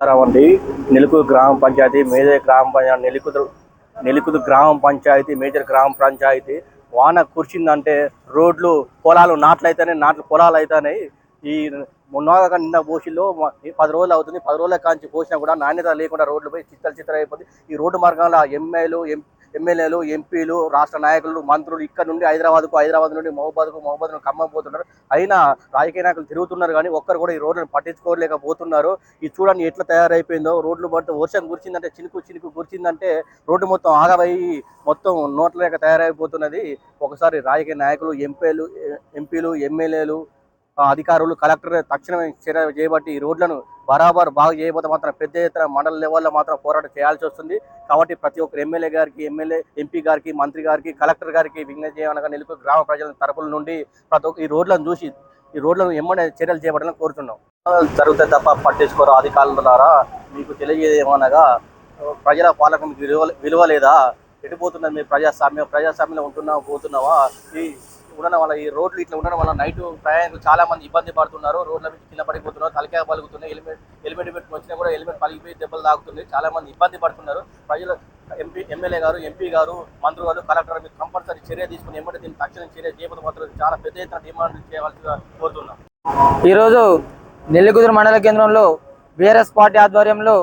అండి నెలుకుదు గ్రామ పంచాయతీ మేజర్ గ్రామ పంచాయతీ నెలుకుదు నెలుకుదు గ్రామ పంచాయతీ మేజర్ గ్రామ పంచాయతీ. వాన కురిసిందంటే రోడ్లు పొలాలు నాట్లు అయితేనే నాట్లు పొలాలు అయితేనే ఈ మొన్నగా నిన్న పోసిలో పది రోజులు అవుతుంది. పది రోజుల కాంచి పోసినా కూడా నాణ్యత లేకుండా రోడ్లు పోయి చిత్తలు చిత్తలు అయిపోతుంది ఈ రోడ్డు మార్గంలో ఎమ్మెల్యేలు ఎం ఎమ్మెల్యేలు ఎంపీలు రాష్ట్ర నాయకులు మంత్రులు ఇక్కడ నుండి హైదరాబాద్కు హైదరాబాద్ నుండి మహబాద్కు మహబాద్ నుండి ఖమ్మం పోతున్నారు. అయినా రాజకీయ నాయకులు తిరుగుతున్నారు కానీ ఒక్కరు కూడా ఈ రోడ్లను పట్టించుకోలేకపోతున్నారు. ఇది చూడండి ఎట్లా తయారైపోయిందో. రోడ్లు పడితే వర్షం కురిచిందంటే చినుకు చినుకు కురిచిందంటే రోడ్డు మొత్తం ఆగవయ్యి మొత్తం నోట్ల లేక తయారైపోతున్నది. ఒకసారి రాజకీయ నాయకులు ఎంపీలు ఎంపీలు ఎమ్మెల్యేలు అధికారులు కలెక్టర్ తక్షణమే చర్య చేయబట్టి ఈ రోడ్లను బరాబర్ బాగు చేయబోతే మాత్రం పెద్ద ఎత్తున మండల లెవెల్లో మాత్రం పోరాటం చేయాల్సి వస్తుంది. కాబట్టి ప్రతి ఒక్కరు ఎమ్మెల్యే గారికి ఎమ్మెల్యే ఎంపీ గారికి మంత్రి గారికి కలెక్టర్ గారికి విజ్ఞప్తి చేయమనగా నిలుపు గ్రామ ప్రజల తరపుల నుండి ప్రతి ఒక్క ఈ రోడ్లను చూసి ఈ రోడ్లను ఎమ్మడే చర్యలు చేపట్టాలని కోరుతున్నాం. జరుగుతాయి తప్ప పట్టించుకోరు అధికారుల ద్వారా మీకు తెలియజేయమనగా ప్రజల పాలకం విలువ విలువ లేదా? ఎటుపోతున్నది మీరు ప్రజాస్వామ్యం? ప్రజాస్వామ్యంలో ఉంటున్నావా పోతున్నావా? ఈ ఉండడం వల్ల ఈ రోడ్లు ఇట్లా ఉండడం వల్ల నైట్ ప్రయాణికులు చాలా మంది ఇబ్బంది పడుతున్నారు. రోడ్ల మీద కింద పడిపోతున్నారు తలకాయ పలుకుతున్నాయి హెల్మెట్ హెల్మెట్ పెట్టుకుని వచ్చినా కూడా హెల్మెట్ పలిగిపోయి దెబ్బలు తాగుతుంది చాలా మంది ఇబ్బంది పడుతున్నారు. ప్రజలు ఎంపీ ఎమ్మెల్యే గారు ఎంపీ గారు మంత్రి గారు కలెక్టర్ మీరు కంపల్సరీ చర్య తీసుకుని ఎమ్మటి దీన్ని తక్షణం చర్య చేయకపోతే మాత్రం చాలా పెద్ద ఎత్తున డిమాండ్ చేయవలసిగా కోరుతున్నాం. ఈరోజు నెల్లికుదురు మండల కేంద్రంలో బీఆర్ఎస్ పార్టీ ఆధ్వర్యంలో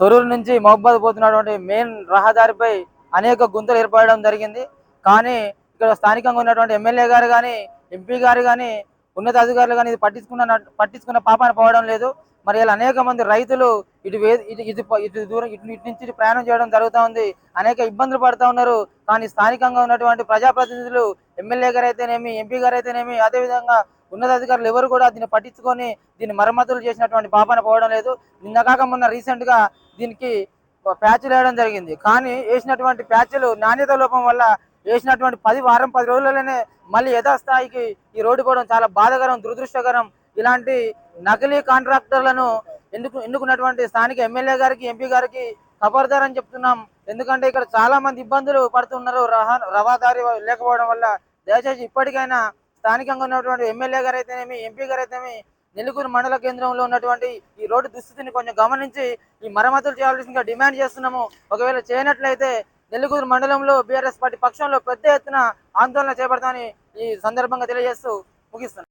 తొరూరు నుంచి మహబాద్ పోతున్నటువంటి మెయిన్ రహదారిపై అనేక గుంతలు ఏర్పడడం జరిగింది. కానీ ఇక్కడ స్థానికంగా ఉన్నటువంటి ఎమ్మెల్యే గారు కానీ ఎంపీ గారు కానీ ఉన్నత అధికారులు కానీ ఇది పట్టించుకున్న పట్టించుకున్న పాపాన్ని పోవడం లేదు. మరి ఇలా అనేక మంది రైతులు ఇటు వే ఇటు ఇటు ఇటు దూరం ఇటు ఇటు నుంచి ప్రయాణం చేయడం జరుగుతూ ఉంది. అనేక ఇబ్బందులు పడుతూ ఉన్నారు. కానీ స్థానికంగా ఉన్నటువంటి ప్రజాప్రతినిధులు ఎమ్మెల్యే గారు అయితేనేమి ఎంపీ గారు అయితేనేమి అదేవిధంగా ఉన్నతాధికారులు ఎవరు కూడా దీన్ని పట్టించుకొని దీన్ని మరమ్మతులు చేసినటువంటి పాపాన పోవడం లేదు. నిన్న కాక మొన్న రీసెంట్గా దీనికి ప్యాచ్లు వేయడం జరిగింది. కానీ వేసినటువంటి ప్యాచ్లు నాణ్యత లోపం వల్ల వేసినటువంటి పది వారం పది రోజులలోనే మళ్ళీ యథాస్థాయికి ఈ రోడ్డు పోవడం చాలా బాధకరం దురదృష్టకరం. ఇలాంటి నకిలీ కాంట్రాక్టర్లను ఎందుకు ఎన్నుకున్నటువంటి స్థానిక ఎమ్మెల్యే గారికి ఎంపీ గారికి ఖబర్దార్ అని చెప్తున్నాం. ఎందుకంటే ఇక్కడ చాలా మంది ఇబ్బందులు పడుతున్నారు. రవాదారి లేకపోవడం వల్ల. దయచేసి ఇప్పటికైనా స్థానికంగా ఉన్నటువంటి ఎమ్మెల్యే గారు అయితేనేమి ఎంపీ గారు అయితేనేమి నెల్లూరు మండల కేంద్రంలో ఉన్నటువంటి ఈ రోడ్డు దుస్థితిని కొంచెం గమనించి ఈ మరమ్మతులు చేయాల్సిందిగా డిమాండ్ చేస్తున్నాము. ఒకవేళ చేయనట్లయితే నెల్లూరు మండలంలో బీఆర్ఎస్ పార్టీ పక్షంలో పెద్ద ఎత్తున ఆందోళన చేపడతామని ఈ సందర్భంగా తెలియజేస్తూ ముగిస్తున్నాను